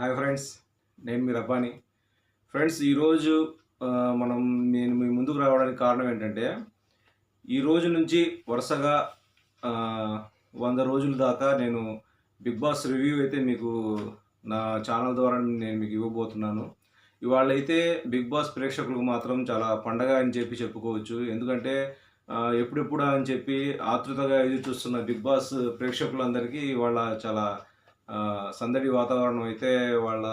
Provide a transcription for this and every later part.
Hi friends నేను మీ Rabbani. Friends ఈరోజు మనం నేను మీ ముందుకు రావడానికి కారణం ఏంటంటే ఈ రోజు నుంచి వరుసగా వంద రోజుల దాకా నేను బిగ్ బాస్ రివ్యూ అయితే మీకు నా ఛానల్ ద్వారా నేను మీకు ఇవ్వబోతున్నాను. ఇవాళ అయితే బిగ్ బాస్ ప్రేక్షకులకు మాత్రం చాలా పండగ అని చెప్పి చెప్పుకోవచ్చు. ఎందుకంటే ఎప్పుడెప్పుడు అని చెప్పి ఆతృతగా ఎదురు చూస్తున్న బిగ్ బాస్ ప్రేక్షకులందరికీ ఇవాళ చాలా సందడి వాతావరణం అయితే వాళ్ళ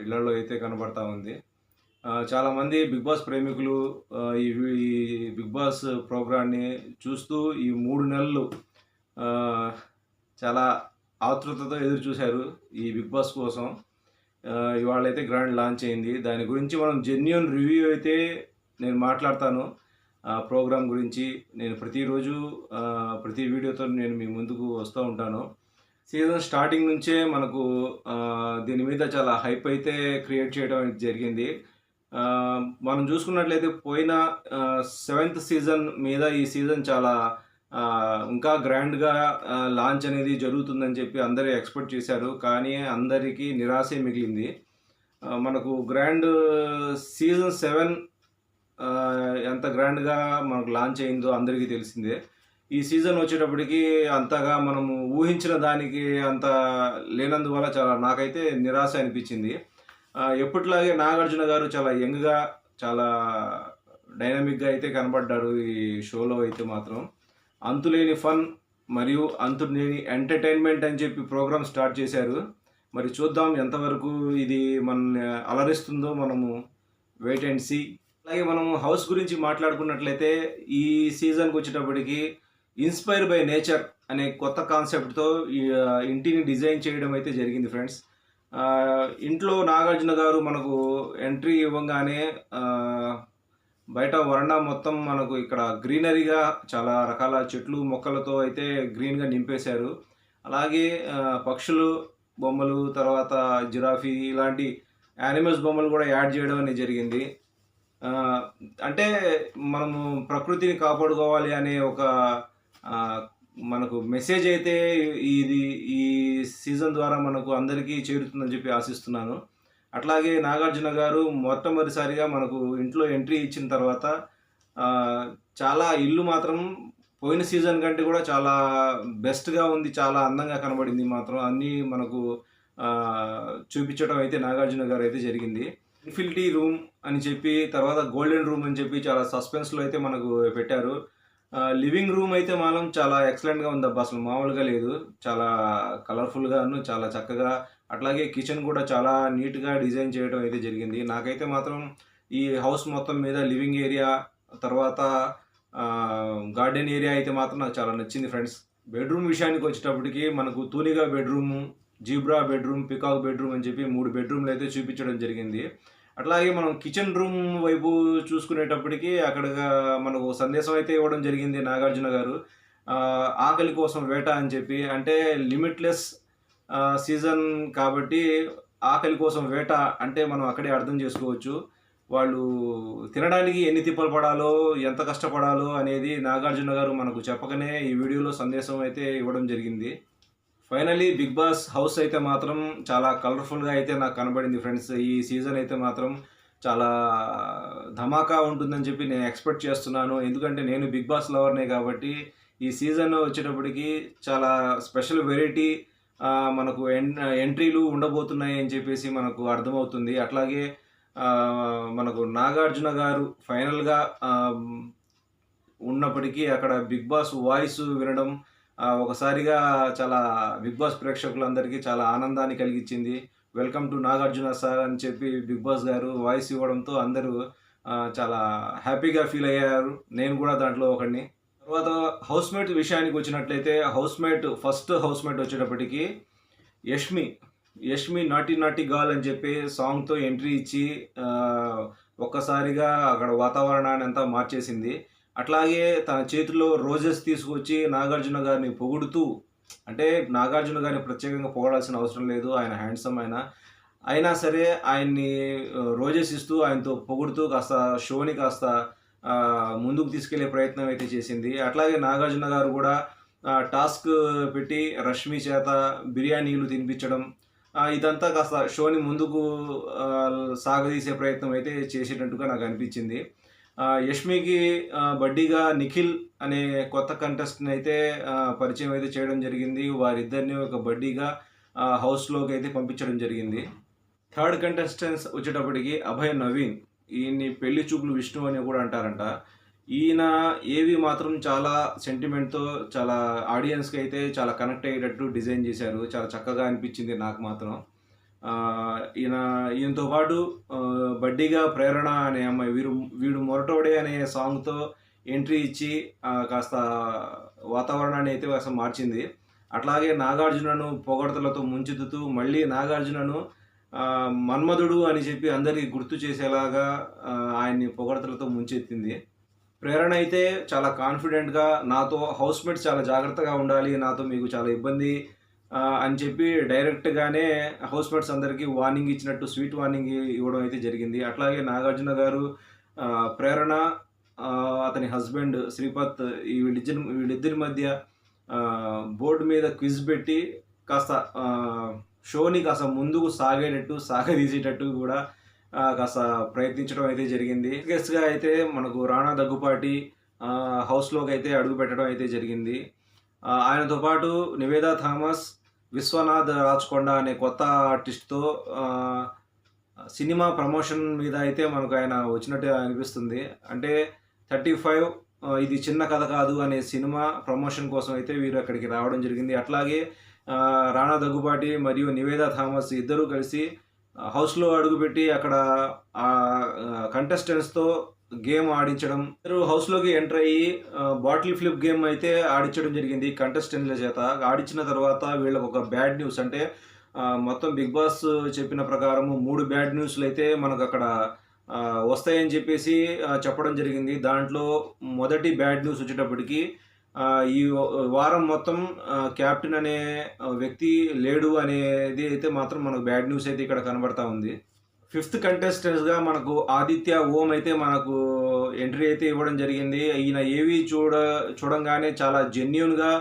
ఇళ్ళలో అయితే కనబడతా ఉంది. చాలామంది బిగ్ బాస్ ప్రేమికులు ఈ ఈ బిగ్ బాస్ ప్రోగ్రాన్ని చూస్తూ ఈ మూడు నెలలు చాలా ఆతృతతో ఎదురు చూశారు ఈ బిగ్ బాస్ కోసం. ఆ, ఇవాళ అయితే గ్రాండ్ లాంచ్ అయింది. దాని గురించి మనం జెన్యున్ రివ్యూ అయితే నేను మాట్లాడతాను. ఆ ప్రోగ్రామ్ గురించి నేను ప్రతిరోజు ప్రతి వీడియోతో నేను మీ ముందుకు వస్తూ ఉంటాను. సీజన్ స్టార్టింగ్ నుంచే మనకు దీని మీద చాలా హైప్ అయితే క్రియేట్ చేయడం అనేది జరిగింది. మనం చూసుకున్నట్లయితే పోయిన సెవెంత్ సీజన్ మీద ఈ సీజన్ చాలా ఇంకా గ్రాండ్గా లాంచ్ అనేది జరుగుతుందని చెప్పి అందరూ ఎక్స్పెక్ట్ చేశారు. కానీ అందరికీ నిరాశే మిగిలింది. మనకు గ్రాండ్ సీజన్ సెవెన్ ఎంత గ్రాండ్గా మనకు లాంచ్ అయిందో అందరికీ తెలిసిందే. ఈ సీజన్ వచ్చేటప్పటికి అంతగా మనము ఊహించిన దానికి అంత లేనందువల్ల చాలా నాకైతే నిరాశ అనిపించింది. ఎప్పటిలాగే నాగార్జున గారు చాలా యంగ్గా చాలా డైనమిక్గా అయితే కనబడ్డారు ఈ షోలో అయితే మాత్రం. అంతులేని ఫన్ మరియు అంతులేని ఎంటర్టైన్మెంట్ అని చెప్పి ప్రోగ్రామ్ స్టార్ట్ చేశారు. మరి చూద్దాం ఎంతవరకు ఇది మన అలరిస్తుందో మనము వెయిట్ అండ్ సీ. అలాగే మనం హౌస్ గురించి మాట్లాడుకున్నట్లయితే ఈ సీజన్కి వచ్చేటప్పటికి ఇన్స్పైర్ బై నేచర్ అనే కొత్త కాన్సెప్ట్తో ఇంటిని డిజైన్ చేయడం అయితే జరిగింది ఫ్రెండ్స్. ఇంట్లో నాగార్జున గారు మనకు ఎంట్రీ ఇవ్వగానే బయట వరండా మొత్తం మనకు ఇక్కడ గ్రీనరీగా చాలా రకాల చెట్లు మొక్కలతో అయితే గ్రీన్గా నింపేశారు. అలాగే పక్షులు బొమ్మలు తర్వాత జిరాఫీ ఇలాంటి యానిమల్స్ బొమ్మలు కూడా యాడ్ చేయడం అనేది జరిగింది. అంటే మనము ప్రకృతిని కాపాడుకోవాలి అనే ఒక మనకు మెసేజ్ అయితే ఇది ఈ సీజన్ ద్వారా మనకు అందరికీ చేరుతుందని చెప్పి ఆశిస్తున్నాను. అట్లాగే నాగార్జున గారు మొట్టమొదటిసారిగా మనకు ఇంట్లో ఎంట్రీ ఇచ్చిన తర్వాత చాలా ఇల్లు మాత్రం పోయిన సీజన్ కంటే కూడా చాలా బెస్ట్గా ఉంది చాలా అందంగా కనబడింది మాత్రం. అన్నీ మనకు చూపించడం అయితే నాగార్జున గారు అయితే జరిగింది. ఇన్ఫిల్టీ రూమ్ అని చెప్పి తర్వాత గోల్డెన్ రూమ్ అని చెప్పి చాలా సస్పెన్స్లో అయితే మనకు పెట్టారు. లివింగ్ రూమ్ అయితే మాత్రం చాలా ఎక్సలెంట్గా ఉంది అబ్బా అసలు మామూలుగా లేదు. చాలా కలర్ఫుల్గాను చాలా చక్కగా అట్లాగే కిచెన్ కూడా చాలా నీట్గా డిజైన్ చేయడం అయితే జరిగింది. నాకైతే మాత్రం ఈ హౌస్ మొత్తం మీద లివింగ్ ఏరియా తర్వాత గార్డెన్ ఏరియా అయితే మాత్రం నాకు చాలా నచ్చింది ఫ్రెండ్స్. బెడ్రూమ్ విషయానికి వచ్చేటప్పటికి మనకు తూనిగా bedroom zebra bedroom peacock bedroom అని చెప్పి మూడు బెడ్రూమ్లు అయితే చూపించడం జరిగింది. అట్లాగే మనం కిచెన్ రూమ్ వైపు చూసుకునేటప్పటికి అక్కడ మనకు సందేశం అయితే ఇవ్వడం జరిగింది నాగార్జున గారు. ఆకలి కోసం వేట అని చెప్పి. అంటే లిమిట్లెస్ సీజన్ కాబట్టి ఆకలి కోసం వేట అంటే మనం అక్కడే అర్థం చేసుకోవచ్చు. వాళ్ళు తినడానికి ఎన్ని తిప్పలు పడాలో ఎంత కష్టపడాలో అనేది నాగార్జున గారు మనకు చెప్పకనే ఈ వీడియోలో సందేశం అయితే ఇవ్వడం జరిగింది. ఫైనలీ బిగ్ బాస్ హౌస్ అయితే మాత్రం చాలా కలర్ఫుల్గా అయితే నాకు కనబడింది ఫ్రెండ్స్. ఈ సీజన్ అయితే మాత్రం చాలా ధమాకా ఉంటుందని చెప్పి నేను ఎక్స్పెక్ట్ చేస్తున్నాను. ఎందుకంటే నేను బిగ్ బాస్ లవర్నే కాబట్టి ఈ సీజన్ వచ్చేటప్పటికి చాలా స్పెషల్ వెరైటీ మనకు ఎన్ ఎంట్రీలు ఉండబోతున్నాయి అని చెప్పేసి మనకు అర్థమవుతుంది. అట్లాగే మనకు నాగార్జున గారు ఫైనల్గా ఉన్నప్పటికీ అక్కడ బిగ్ బాస్ వాయిస్ వినడం ఒకసారిగా చాలా బిగ్ బాస్ ప్రేక్షకులందరికీ చాలా ఆనందాన్ని కలిగించింది. వెల్కమ్ టు నాగార్జున సార్ అని చెప్పి బిగ్ బాస్ గారు వాయిస్ ఇవ్వడంతో అందరూ చాలా హ్యాపీగా ఫీల్ అయ్యారు. నేను కూడా దాంట్లో ఒకడిని. తర్వాత హౌస్మేట్ విషయానికి వచ్చినట్లయితే హౌస్మేట్ ఫస్ట్ హౌస్మేట్ వచ్చేటప్పటికి యష్మి యష్మి నాటి నాటి గాల్ అని చెప్పి సాంగ్తో ఎంట్రీ ఇచ్చి ఒక్కసారిగా అక్కడ వాతావరణాన్ని అంతా మార్చేసింది. అట్లాగే తన చేతిలో రోజెస్ తీసుకొచ్చి నాగార్జున గారిని పొగుడుతూ అంటే నాగార్జున గారిని ప్రత్యేకంగా పొగడాల్సిన అవసరం లేదు ఆయన హ్యాండ్సమ్ ఆయన అయినా సరే ఆయన్ని రోజెస్ ఇస్తూ ఆయనతో పొగుడుతూ కాస్త షోని కాస్త ముందుకు తీసుకెళ్ళే ప్రయత్నం అయితే చేసింది. అట్లాగే నాగార్జున గారు కూడా టాస్క్ పెట్టి రష్మి చేత బిర్యానీలు తినిపించడం ఇదంతా కాస్త షోని ముందుకు సాగదీసే ప్రయత్నం అయితే చేసేటట్టుగా నాకు అనిపించింది. యష్మికి బడ్డీగా నిఖిల్ అనే కొత్త కంటెస్ట్ని అయితే పరిచయం అయితే చేయడం జరిగింది. వారిద్దరిని ఒక బడ్డీగా హౌస్లోకి అయితే పంపించడం జరిగింది. థర్డ్ కంటెస్టెంట్స్ వచ్చేటప్పటికి అభయ్ నవీన్. ఈయన్ని పెళ్ళి చూపులు విష్ణు అని కూడా అంటారంట. ఈయన ఏవి మాత్రం చాలా సెంటిమెంట్తో చాలా ఆడియన్స్కి అయితే చాలా కనెక్ట్ అయ్యేటట్టు డిజైన్ చేశారు. చాలా చక్కగా అనిపించింది నాకు మాత్రం. ఈయన ఈయనతో పాటు బడ్డీగా ప్రేరణ అనే అమ్మాయి వీరు వీడు మొరటోడే అనే సాంగ్తో ఎంట్రీ ఇచ్చి కాస్త వాతావరణాన్ని అయితే కాస్త మార్చింది. అట్లాగే నాగార్జునను పొగడతలతో ముంచెత్తుతూ మళ్ళీ నాగార్జునను మన్మధుడు అని చెప్పి అందరికీ గుర్తు చేసేలాగా ఆయన్ని పొగడతలతో ముంచెత్తింది. ప్రేరణ అయితే చాలా కాన్ఫిడెంట్గా నాతో హౌస్మేట్స్ చాలా జాగ్రత్తగా ఉండాలి నాతో మీకు చాలా ఇబ్బంది అని చెప్పి డైరెక్ట్గానే హౌస్ మేట్స్ అందరికీ వార్నింగ్ ఇచ్చినట్టు స్వీట్ వార్నింగ్ ఇవ్వడం అయితే జరిగింది. అట్లాగే నాగార్జున గారు ప్రేరణ అతని హస్బెండ్ శ్రీపత్ ఈ వీళ్ళిద్దరి వీళ్ళిద్దరి మధ్య బోర్డు మీద క్విజ్ పెట్టి కాస్త షోని కాస్త ముందుకు సాగేటట్టు సాగదీసేటట్టు కూడా కాస్త ప్రయత్నించడం అయితే జరిగింది. గెస్ట్గా అయితే మనకు రాణా దగ్గుపాటి హౌస్లోకి అయితే అడుగు పెట్టడం అయితే జరిగింది. ఆయనతో పాటు నివేదా థామస్ విశ్వనాథ్ రాచకొండ అనే కొత్త ఆర్టిస్ట్తో సినిమా ప్రమోషన్ మీద అయితే మనకు ఆయన వచ్చినట్టు అనిపిస్తుంది. అంటే థర్టీ ఫైవ్ ఇది చిన్న కథ కాదు అనే సినిమా ప్రమోషన్ కోసం అయితే వీరు అక్కడికి రావడం జరిగింది. అట్లాగే రాణా దగ్గుబాటి మరియు నివేదా థామస్ ఇద్దరూ కలిసి హౌస్లో అడుగుపెట్టి అక్కడ కంటెస్టెంట్స్తో గేమ్ ఆడించడం. ఇద్దరు హౌస్లోకి ఎంటర్ అయ్యి బాటిల్ ఫ్లిప్ గేమ్ అయితే ఆడించడం జరిగింది కంటెస్టెంట్ల చేత. ఆడించిన తర్వాత వీళ్ళకి ఒక బ్యాడ్ న్యూస్ అంటే మొత్తం బిగ్ బాస్ చెప్పిన ప్రకారము మూడు బ్యాడ్ న్యూస్లు అయితే మనకు అక్కడ వస్తాయని చెప్పేసి చెప్పడం జరిగింది. దాంట్లో మొదటి బ్యాడ్ న్యూస్ వచ్చేటప్పటికి ఈ వారం మొత్తం క్యాప్టెన్ అనే వ్యక్తి లేడు అనేది అయితే మాత్రం మనకు బ్యాడ్ న్యూస్ అయితే ఇక్కడ కనబడతా ఉంది. ఫిఫ్త్ కంటెస్టెంట్స్గా మనకు ఆదిత్య ఓం అయితే మనకు ఎంట్రీ అయితే ఇవ్వడం జరిగింది. ఈయన ఏవి చూడ చూడంగానే చాలా జెన్యున్గా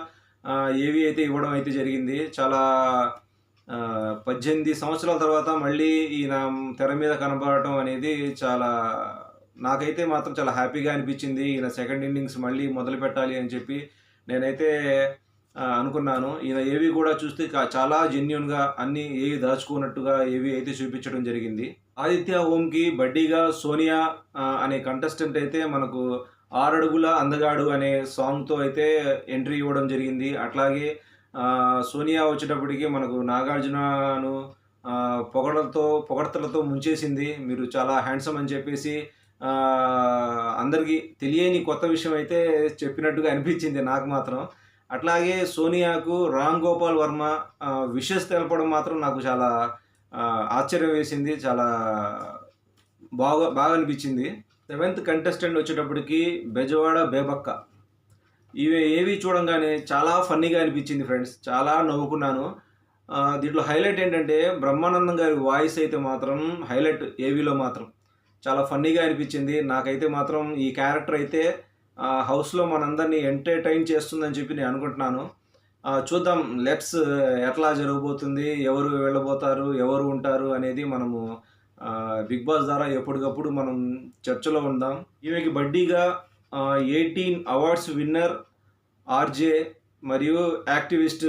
ఏవి అయితే ఇవ్వడం అయితే జరిగింది. చాలా పద్దెనిమిది సంవత్సరాల తర్వాత మళ్ళీ ఈయన తెర మీద కనబడటం అనేది చాలా నాకైతే మాత్రం చాలా హ్యాపీగా అనిపించింది. ఈయన సెకండ్ ఇన్నింగ్స్ మళ్ళీ మొదలు పెట్టాలి అని చెప్పి నేనైతే అనుకున్నాను. ఈయన ఏవి కూడా చూస్తే చాలా జెన్యున్గా అన్ని ఏవి దాచుకున్నట్టుగా ఏవి అయితే చూపించడం జరిగింది. ఆదిత్య ఓంకి బడ్డీగా సోనియా అనే కంటెస్టెంట్ అయితే మనకు ఆరడుగుల అందగాడు అనే సాంగ్తో అయితే ఎంట్రీ ఇవ్వడం జరిగింది. అట్లాగే సోనియా వచ్చేటప్పటికి మనకు నాగార్జునను పొగడలతో పొగడతలతో ముంచేసింది. మీరు చాలా హ్యాండ్సమ్ అని చెప్పేసి అందరికీ తెలియని కొత్త విషయం అయితే చెప్పినట్టుగా అనిపించింది నాకు మాత్రం. అట్లాగే సోనియాకు రామ్ గోపాల్ వర్మ విషెస్ తెలపడం మాత్రం నాకు చాలా ఆశ్చర్యం వేసింది చాలా బాగా బాగా అనిపించింది. సెవెంత్ కంటెస్టెంట్ వచ్చేటప్పటికి బెజవాడ బేబక్క. ఇవి ఏవి చూడంగానే చాలా ఫన్నీగా అనిపించింది ఫ్రెండ్స్ చాలా నవ్వుకున్నాను. దీంట్లో హైలైట్ ఏంటంటే బ్రహ్మానందం గారి వాయిస్ అయితే మాత్రం హైలైట్ ఏవీలో మాత్రం. చాలా ఫన్నీగా అనిపించింది. నాకైతే మాత్రం ఈ క్యారెక్టర్ అయితే హౌస్లో మనందరినీ ఎంటర్టైన్ చేస్తుందని చెప్పి నేను అనుకుంటున్నాను. చూద్దాం లెట్స్ ఎట్లా జరగబోతుంది ఎవరు వెళ్ళబోతారు ఎవరు ఉంటారు అనేది మనము బిగ్ బాస్ ద్వారా ఎప్పటికప్పుడు మనం చర్చలో ఉందాం. ఈమెకి బడ్డీగా ఎయిటీన్ అవార్డ్స్ విన్నర్ ఆర్జే మరియు యాక్టివిస్ట్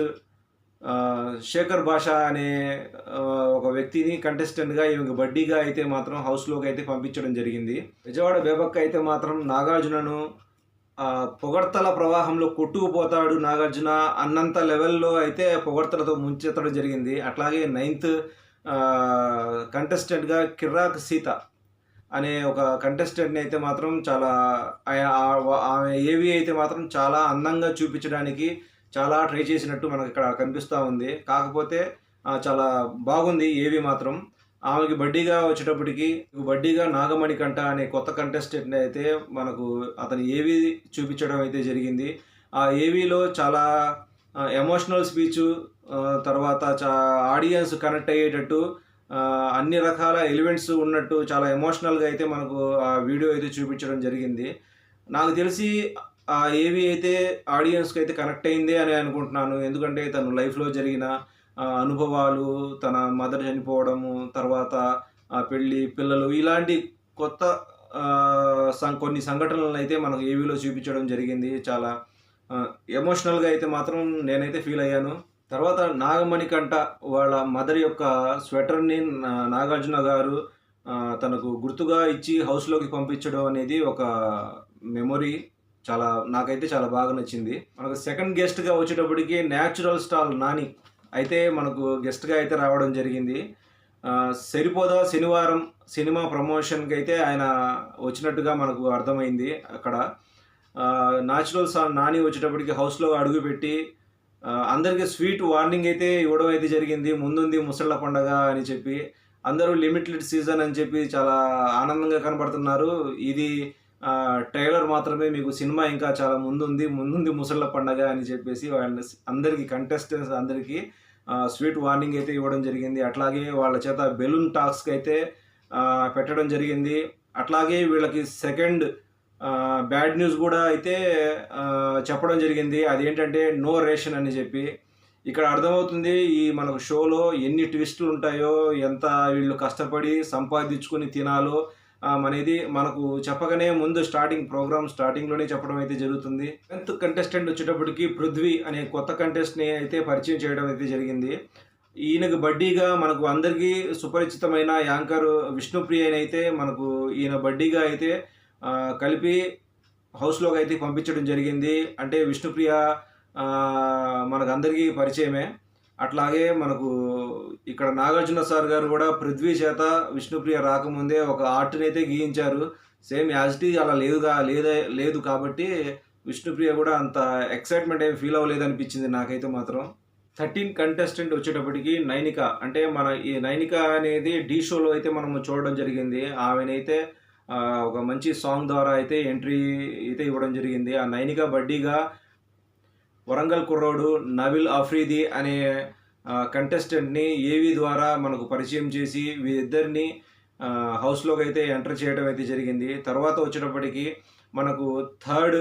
శేఖర్ భాష అనే ఒక వ్యక్తిని కంటెస్టెంట్గా ఈమెకి బడ్డీగా అయితే మాత్రం హౌస్లోకి అయితే పంపించడం జరిగింది. విజయవాడ బేబక్క అయితే మాత్రం నాగార్జునను పొగడ్తల ప్రవాహంలో కొట్టుకుపోతాడు నాగార్జున అన్నంత లెవెల్లో అయితే పొగడ్తలతో ముంచెత్తడం జరిగింది. అట్లాగే నైన్త్ కంటెస్టెంట్గా కిర్రాక్ సీత అనే ఒక కంటెస్టెంట్ని అయితే మాత్రం చాలా ఆమె ఏవి అయితే మాత్రం చాలా అందంగా చూపించడానికి చాలా ట్రై చేసినట్టు మనకు ఇక్కడ కనిపిస్తూ ఉంది. కాకపోతే చాలా బాగుంది ఏవి మాత్రం. ఆమెకి బడ్డీగా వచ్చేటప్పటికి బడ్డీగా నాగమణి కంట అనే కొత్త కంటెస్టెంట్ అయితే మనకు అతను ఏవి చూపించడం అయితే జరిగింది. ఆ ఏవీలో చాలా ఎమోషనల్ స్పీచ్ తర్వాత చా ఆడియన్స్ కనెక్ట్ అయ్యేటట్టు అన్ని రకాల ఎలిమెంట్స్ ఉన్నట్టు చాలా ఎమోషనల్గా అయితే మనకు ఆ వీడియో అయితే చూపించడం జరిగింది. నాకు తెలిసి ఆ ఏవి అయితే ఆడియన్స్కి అయితే కనెక్ట్ అయింది అని అనుకుంటున్నాను. ఎందుకంటే తను లైఫ్లో జరిగిన అనుభవాలు తన మదర్ చనిపోవడము తర్వాత ఆ, పెళ్ళి పిల్లలు ఇలాంటి కొత్త కొన్ని సంఘటనలను అయితే మనకు ఏవీలో చూపించడం జరిగింది. చాలా ఎమోషనల్గా అయితే మాత్రం నేనైతే ఫీల్ అయ్యాను. తర్వాత నాగమణికంట వాళ్ళ మదర్ యొక్క స్వెటర్ని నాగార్జున గారు తనకు గుర్తుగా ఇచ్చి హౌస్లోకి పంపించడం అనేది ఒక మెమొరీ. చాలా నాకైతే చాలా బాగా నచ్చింది. మనకు సెకండ్ గెస్ట్గా వచ్చేటప్పటికి న్యాచురల్ స్టాల్ నాని అయితే మనకు గెస్ట్గా అయితే రావడం జరిగింది. సరిపోదా శనివారం సినిమా ప్రమోషన్కి అయితే ఆయన వచ్చినట్టుగా మనకు అర్థమైంది అక్కడ. న్యాచురల్ సాంగ్ నాని వచ్చేటప్పటికి హౌస్లో అడుగుపెట్టి అందరికీ స్వీట్ వార్నింగ్ అయితే ఇవ్వడం అయితే జరిగింది. ముందుంది ముసళ్ళ పండగ అని చెప్పి అందరూ లిమిటెడ్ సీజన్ అని చెప్పి చాలా ఆనందంగా కనబడుతున్నారు. ఇది ట్రైలర్ మాత్రమే మీకు సినిమా ఇంకా చాలా ముందుంది ముందుంది ముసళ్ళ పండగ అని చెప్పేసి వాళ్ళ అందరికీ కంటెస్టెంట్స్ అందరికీ స్వీట్ వార్నింగ్ అయితే ఇవ్వడం జరిగింది. అట్లాగే వాళ్ళ చేత బెలూన్ టాస్క్ అయితే పెట్టడం జరిగింది. అట్లాగే వీళ్ళకి సెకండ్ బ్యాడ్ న్యూస్ కూడా అయితే చెప్పడం జరిగింది. అదేంటంటే నో రేషన్ అని చెప్పి. ఇక్కడ అర్థమవుతుంది ఈ మనకు షోలో ఎన్ని ట్విస్టులు ఉంటాయో ఎంత వీళ్ళు కష్టపడి సంపాదించుకొని తినాలో మన అనేది మనకు చెప్పగానే ముందు స్టార్టింగ్ ప్రోగ్రామ్ స్టార్టింగ్లోనే చెప్పడం అయితే జరుగుతుంది. టెన్త్ కంటెస్టెంట్ వచ్చేటప్పటికి పృథ్వీ అనే కొత్త కంటెస్ట్ని అయితే పరిచయం చేయడం అయితే జరిగింది. ఈయనకు బడ్డీగా మనకు అందరికీ సుపరిచితమైన యాంకర్ విష్ణుప్రియనైతే మనకు ఈయన బడ్డీగా అయితే కలిపి హౌస్లోకి అయితే పంపించడం జరిగింది. అంటే విష్ణుప్రియ మనకు అందరికీ పరిచయమే. అట్లాగే మనకు ఇక్కడ నాగార్జున సార్ గారు కూడా పృథ్వీ చేత విష్ణుప్రియ రాకముందే ఒక ఆర్ట్ని అయితే గీయించారు. సేమ్ యాజ్ ఇట్ ఈజ్ అలా లేదుగా లేదే లేదు కాబట్టి విష్ణుప్రియ కూడా అంత ఎక్సైట్మెంట్ ఏం ఫీల్ అవ్వలేదు అనిపించింది నాకైతే మాత్రం. థర్టీన్ కంటెస్టెంట్ వచ్చేటప్పటికి నైనిక అంటే మన ఈ నైనిక అనేది డీ షోలో అయితే మనం చూడడం జరిగింది. ఆమెనైతే ఒక మంచి సాంగ్ ద్వారా అయితే ఎంట్రీ అయితే ఇవ్వడం జరిగింది. ఆ నైనిక బడ్డీగా వరంగల్ కుర్రోడు నవిల్ అఫ్రీది అనే కంటెస్టెంట్ని ఏవి ద్వారా మనకు పరిచయం చేసి వీరిద్దరిని హౌస్లోకి అయితే ఎంటర్ చేయడం అయితే జరిగింది. తర్వాత వచ్చేటప్పటికి మనకు థర్డ్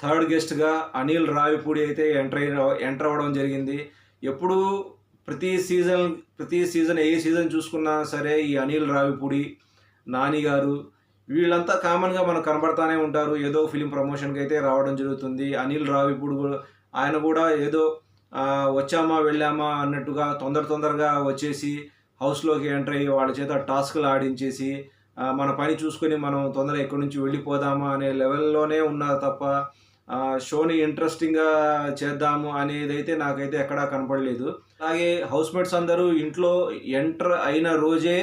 థర్డ్ గెస్ట్గా అనిల్ రావిపూడి అయితే ఎంటర్ ఎంటర్ అవ్వడం జరిగింది. ఎప్పుడు ప్రతి సీజన్ ప్రతి సీజన్ ఏ సీజన్ చూసుకున్నా సరే ఈ అనిల్ రావిపూడి నాని గారు వీళ్ళంతా కామన్గా మనకు కనబడతానే ఉంటారు. ఏదో ఫిలిం ప్రమోషన్కి అయితే రావడం జరుగుతుంది. అనిల్ రావు ఇప్పుడు ఆయన కూడా ఏదో వచ్చామా వెళ్ళామా అన్నట్టుగా తొందర తొందరగా వచ్చేసి హౌస్లోకి ఎంటర్ అయ్యి వాళ్ళ చేత టాస్క్లు ఆడించేసి మన పని చూసుకొని మనం తొందరగా ఎక్కడి నుంచి వెళ్ళిపోదామా అనే లెవెల్లోనే ఉన్నారు తప్ప షోని ఇంట్రెస్టింగ్గా చేద్దాము అనేది అయితే నాకైతే ఎక్కడా కనపడలేదు. అలాగే హౌస్మేట్స్ అందరూ ఇంట్లో ఎంటర్ అయిన రోజే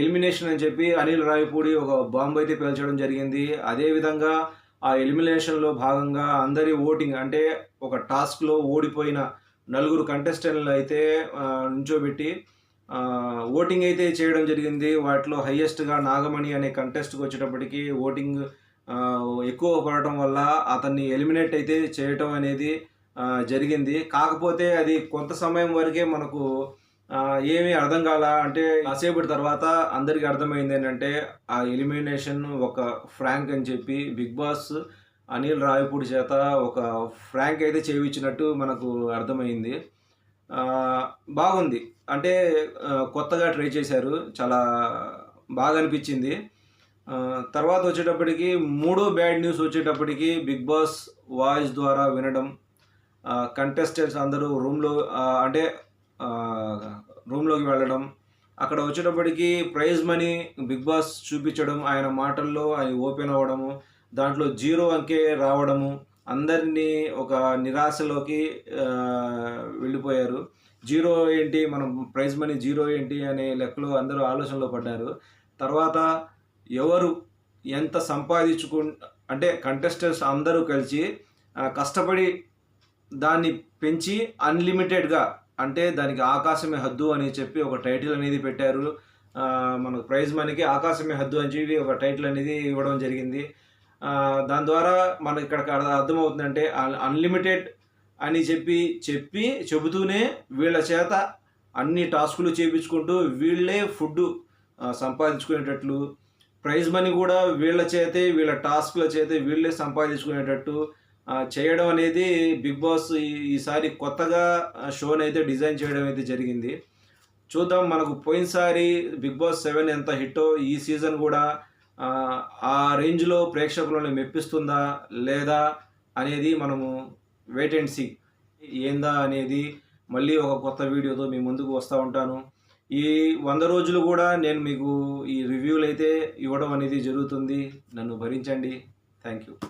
ఎలిమినేషన్ అని చెప్పి అనిల్ రాయపూడి ఒక బాంబు అయితే పేల్చడం జరిగింది. అదేవిధంగా ఆ ఎలిమినేషన్లో భాగంగా అందరి ఓటింగ్ అంటే ఒక టాస్క్లో ఓడిపోయిన నలుగురు కంటెస్టెంట్లు అయితే నుంచోబెట్టి ఓటింగ్ అయితే చేయడం జరిగింది. వాటిలో హయ్యెస్ట్గా నాగమణి అనే కంటెస్ట్కి వచ్చేటప్పటికి ఓటింగ్ ఎక్కువ పడటం వల్ల అతన్ని ఎలిమినేట్ అయితే చేయటం అనేది జరిగింది. కాకపోతే అది కొంత సమయం వరకే మనకు ఏమీ అర్థం కాల అంటే కాసేపటి తర్వాత అందరికీ అర్థమైంది ఏంటంటే ఆ ఎలిమినేషన్ ఒక ఫ్రాంక్ అని చెప్పి బిగ్ బాస్ అనిల్ రాయపూడి చేత ఒక ఫ్రాంక్ అయితే చేయించినట్టు మనకు అర్థమైంది. బాగుంది. అంటే కొత్తగా ట్రై చేశారు. చాలా బాగా అనిపించింది. తర్వాత వచ్చేటప్పటికి మూడో బ్యాడ్ న్యూస్ వచ్చేటప్పటికి బిగ్ బాస్ వాయిస్ ద్వారా వినడం కంటెస్టెంట్స్ అందరూ రూమ్లో అంటే రూమ్లోకి వెళ్ళడం. అక్కడ వచ్చేటప్పటికి ప్రైజ్ మనీ బిగ్ బాస్ చూపించడం ఆయన మాటల్లో ఆయన ఓపెన్ అవ్వడము దాంట్లో జీరో అంకే రావడము అందరినీ ఒక నిరాశలోకి వెళ్ళిపోయారు. జీరో ఏంటి? మనం ప్రైజ్ మనీ జీరో ఏంటి? అనే లెక్కలు అందరూ ఆలోచనలో పడ్డారు. తర్వాత ఎవరు ఎంత సంపాదించుకు అంటే కంటెస్టెంట్స్ అందరూ కలిసి కష్టపడి దాన్ని పెంచి అన్లిమిటెడ్గా అంటే దానికి ఆకాశమే హద్దు అని చెప్పి ఒక టైటిల్ అనేది పెట్టారు. మనకు ప్రైజ్ మనీకి ఆకాశమే హద్దు అని చెప్పి ఒక టైటిల్ అనేది ఇవ్వడం జరిగింది. దాని ద్వారా మనకి ఇక్కడ అర్థమవుతుందంటే అన్లిమిటెడ్ అని చెప్పి చెప్పి చెబుతూనే వీళ్ళ చేత అన్ని టాస్కులు చేయించుకుంటూ వీళ్ళే ఫుడ్ సంపాదించుకునేటట్లు ప్రైజ్ మనీ కూడా వీళ్ళ చేతే వీళ్ళ టాస్క్ల చేతే వీళ్ళే సంపాదించుకునేటట్టు చేయడం అనేది బిగ్ బాస్ ఈ- ఈసారి కొత్తగా షోని అయితే డిజైన్ చేయడం అయితే జరిగింది. చూద్దాం మనకు పోయినసారి బిగ్ బాస్ సెవెన్ ఎంత హిట్టో ఈ సీజన్ కూడా ఆ, ఆ రేంజ్లో ప్రేక్షకులను మెప్పిస్తుందా లేదా అనేది మనము వెయిట్ అండ్ సీ ఏందా అనేది మళ్ళీ ఒక కొత్త వీడియోతో మీ ముందుకు వస్తూ ఉంటాను. ఈ వంద రోజులు కూడా నేను మీకు ఈ రివ్యూలు అయితే ఇవ్వడం అనేది జరుగుతుంది. నన్ను భరించండి. Thank you